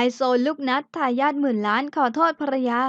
ไฮโซลูกนัดทายาทหมื่นล้านขอโทษภรรยา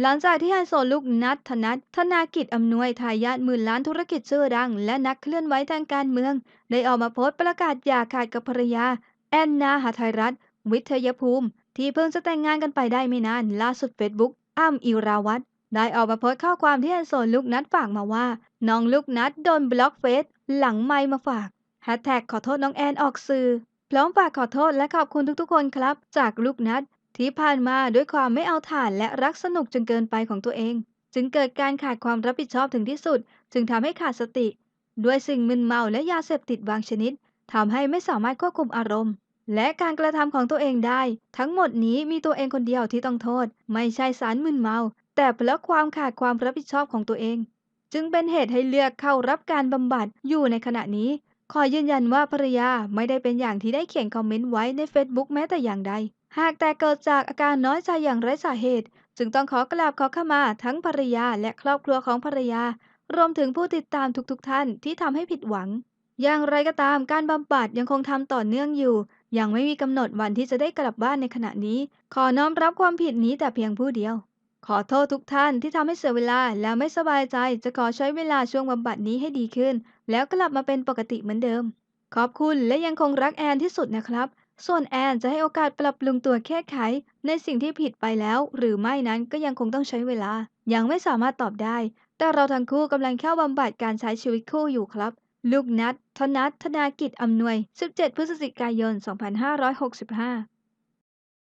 หลังจากที่ไฮโซลูกนัดธนัทธนากิจอำนวยทายาทหมื่นล้านธุรกิจชื่อดัง และนักเคลื่อนไหวทางการเมือง ได้ออกมาโพสต์ประกาศหย่าขาดกับภรรยา แอนนาหาไทยรัฐ วิทยภูมิ ที่เพิ่งจะแต่งงานกันไปได้ไม่นานล่าสุดเฟซบุ๊กอ้ำอิราวัตรได้ออกมาโพสต์ข้อความที่ไฮโซลูกนัดฝากมาว่าน้องลูกนัดโดนบล็อกเฟซหลังไมมาฝากแฮชแท็กขอโทษน้องแอนออกสื่อ พร้อมฝากขอโทษและขอบคุณทุกๆ คนครับ จากลูกนัดที่ผ่านมาด้วยความไม่เอาถ่านและรักสนุกจนเกินไปของตัวเอง จึงเกิดการขาดความรับผิดชอบถึงที่สุด จึงทำให้ขาดสติ ด้วยสิ่งมึนเมาและยาเสพติดบางชนิดทำให้ไม่สามารถควบคุมอารมณ์ และการกระทำของตัวเองได้ ทั้งหมดนี้มีตัวเองคนเดียวที่ต้องโทษ ไม่ใช่สารมึนเมา แต่เพราะความขาดความรับผิดชอบของตัวเอง จึงเป็นเหตุให้เลือกเข้ารับการบำบัดอยู่ในขณะนี้ ขอยืนยันว่าภรรยาไม่ได้เป็นอย่างที่ได้เขียนคอมเมนต์ไว้ใน Facebook แม้แต่อย่างใด หากแต่เกิดจากอาการน้อยใจอย่างไร้สาเหตุ จึงต้องขอกราบขอขมาทั้งภรรยาและครอบครัวของภรรยา รวมถึงผู้ติดตามทุกๆทท่านที่ทำให้ผิดหวัง อย่างไรก็ตามการบำบัดยังคงทำต่อเนื่องอยู่ ยังไม่มีกำหนดวันที่จะได้กลับบ้านในขณะนี้ ขอน้อมรับความผิดนี้แต่เพียงผู้เดียว ขอโทษทุกท่านที่ทำให้เสียเวลาและไม่สบายใจ จะขอใช้เวลาช่วงบำบัดนี้ให้ดีขึ้น แล้วกลับมาเป็นปกติเหมือนเดิม ขอบคุณและยังคงรักแอนที่สุดนะครับ ส่วนแอนจะให้โอกาสปรับปรุงตัวแก้ไข ในสิ่งที่ผิดไปแล้ว หรือไม่นั้นก็ยังคงต้องใช้เวลา ยังไม่สามารถตอบได้ แต่เราทั้งคู่กำลังเข้าบำบัดการใช้ชีวิตคู่อยู่ครับ ลูกนัดธนัทธนากิจอำนวย 17 พฤศจิกายน 2565